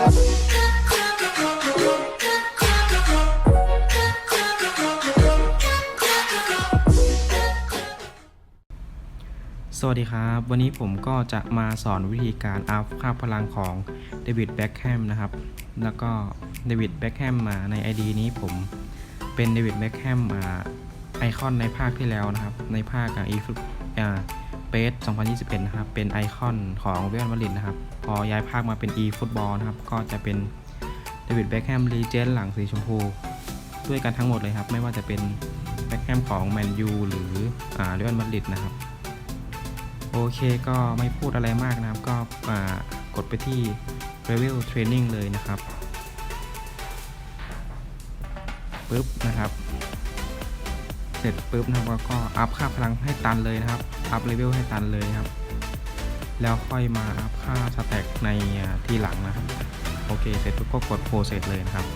สวัสดีครับ วันนี้ผมก็จะมาสอนวิธีการอัพค่าพลังของเดวิดแบ็กแฮมนะครับ แล้วก็เดวิดแบ็กแฮมมาใน ID นี้ผมเป็นเดวิดแบ็กแฮมมาไอคอนในภาคที่แล้วนะครับ ในภาคอีฟุต อ่าเปส2021 นะครับ เป็นไอคอนของเวลมาดริดนะครับ พอย้ายภาคมาเป็น e ฟุตบอลนะครับ ก็จะเป็นเดวิดแบ็กแฮมรีเจนหลังสีชมพู ด้วยกันทั้งหมดเลยครับ ไม่ว่าจะเป็นแบ็กแฮมของแมนยูหรือเรอัลมาดริดนะครับ โอเคก็ไม่พูดอะไรมากนะครับ ก็กดไปที่ Level Training เลยนะครับปุ๊บนะครับ เสร็จปุ๊บนะครับแล้วก็อัพค่าพลังให้ตันเลยนะครับ อัพเลเวลให้ตันเลยครับ แล้วค่อยมาอัพค่าสแต็กในที่หลังนะครับ โอเค เสร็จปุ๊บก็กดโปรเซสเลยนะครับ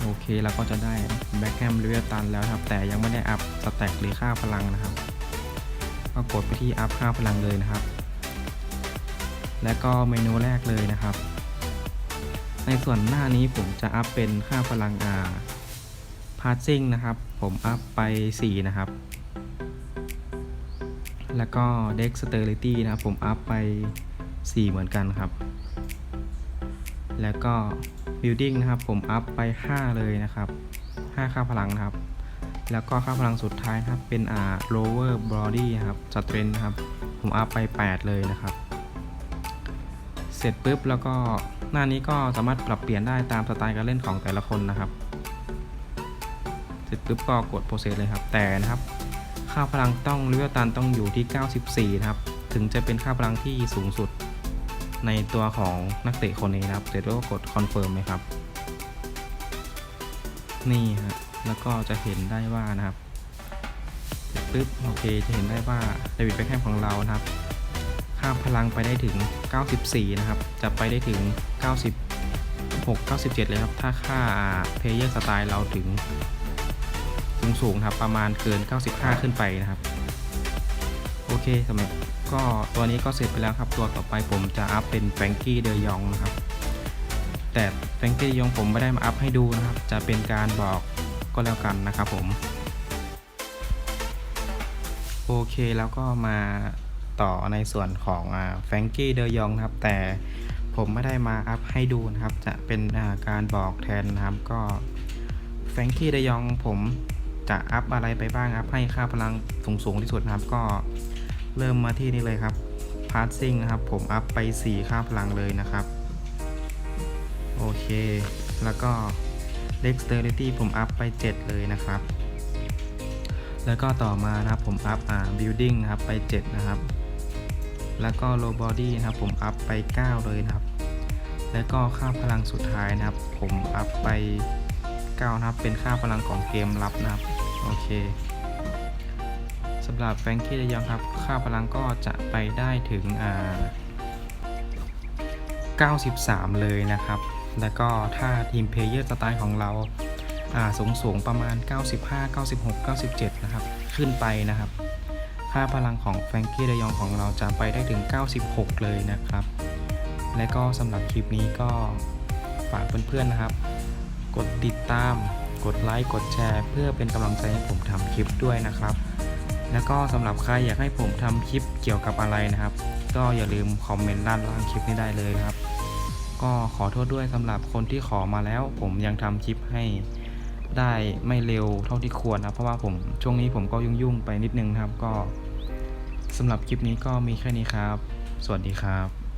โอเคเราก็จะได้แบ็คแฮมเลเวลตันแล้วครับ แต่ยังไม่ได้อัพสแต็กหรือค่าพลังนะครับ ก็กดไปที่อัพค่าพลังเลยนะครับ และก็เมนูแรกเลยนะครับ ในส่วนหน้านี้ผมจะอัพเป็นค่าพลังอ่า พาสซิ่งนะครับ ผมอัพไป 4 นะครับ แล้วก็ Dexterity นะครับ ผมอัพไป 4 เหมือนกันครับ แล้วก็ Building นะครับ ผมอัพไป 5 เลยนะครับ 5 ค่าพลังนะครับ แล้วก็ค่าพลังสุดท้ายนะครับ เป็นอ่า lower body ครับ strength นะครับ ผมอัพไป 8 เลยนะครับ เสร็จปุ๊บแล้วก็หน้านี้ก็สามารถปรับเปลี่ยนได้ตามสไตล์การเล่นของแต่ละคนนะครับ สร็จปุ๊บก็กด process เลยครับ แต่นะครับค่าพลังต้องเลเวลตันต้องอยู่ที่ 94 นะครับ ถึงจะเป็นค่าพลังที่สูงสุด ในตัวของนักเตะคนนี้นะครับ เสร็จแล้วก็กด confirm เลยครับ นี่ฮะ แล้วก็จะเห็นได้ว่านะครับเสร็จปุ๊บโอเค จะเห็นได้ว่าเดวิดแบ็คแฮมของเรานะครับ ค่าพลังไปได้ถึง 94 นะครับ จะไปได้ถึง96 97 เลยครับ ถ้าค่าเพลเยอร์สไตล์เราถึง สูงสูงครับ ประมาณเกิน 95 ขึ้นไปนะครับ โอเคสำหรับก็ตัวนี้ก็เสร็จไปแล้วครับ ตัวต่อไปผมจะอัพเป็นแฟรงกี้เดยองนะครับ แต่แฟรงกี้เดยองผมไม่ได้มาอัพให้ดูนะครับ จะเป็นการบอกก็แล้วกันนะครับผม โอเคแล้วก็มาต่อในส่วนของแฟรงกี้เดยองนะครับ แต่ผมไม่ได้มาอัพให้ดูนะครับ จะเป็นการบอกแทนนะครับก็แฟรงกี้เดยองผม จะอัพอะไรไปบ้างอัพให้ค่าพลังสูงสูงที่สุดนะครับ ก็เริ่มมาที่นี่เลยครับพาสซิ่งนะครับผมอัพไป 4 ค่าพลังเลยนะครับ โอเค แล้วก็ dexterity ผมอัพไป 7 เลยนะครับ แล้วก็ต่อมานะครับผมอัพอ่า building นะครับไป 7 นะครับ แล้วก็ low body นะครับผมอัพไป 9 เลยนะครับ แล้วก็ค่าพลังสุดท้ายนะครับ ผมอัพไป 9นะครับ เป็นค่าพลังของเกมลับนะครับ โอเคสำหรับแฟรงกี้เดยองครับ ค่าพลังก็จะไปได้ถึงอ่า93 เลยนะครับ แล้วก็ถ้าทีมเพลเยอร์สไตล์ของเราอ่าสูงสูงๆประมาณ 95 96 97 นะครับ ขึ้นไปนะครับ ค่าพลังของแฟรงกี้เดยองของเราจะไปได้ถึง 96 เลยนะครับ และก็สำหรับคลิปนี้ก็ฝากเพื่อนๆนะครับ กดติดตาม กดไลค์ กดแชร์ เพื่อเป็นกำลังใจให้ผมทำคลิปด้วยนะครับ แล้วก็สำหรับใครอยากให้ผมทำคลิปเกี่ยวกับอะไรนะครับ ก็อย่าลืมคอมเมนต์ด้านล่างคลิปนี้ได้เลยนะครับ ก็ขอโทษด้วยสำหรับคนที่ขอมาแล้ว ผมยังทำคลิปให้ได้ไม่เร็วเท่าที่ควรนะเพราะว่าผมช่วงนี้ผมก็ยุ่งๆไปนิดนึงนะครับก็สำหรับคลิปนี้ก็มีแค่นี้ครับ สวัสดีครับ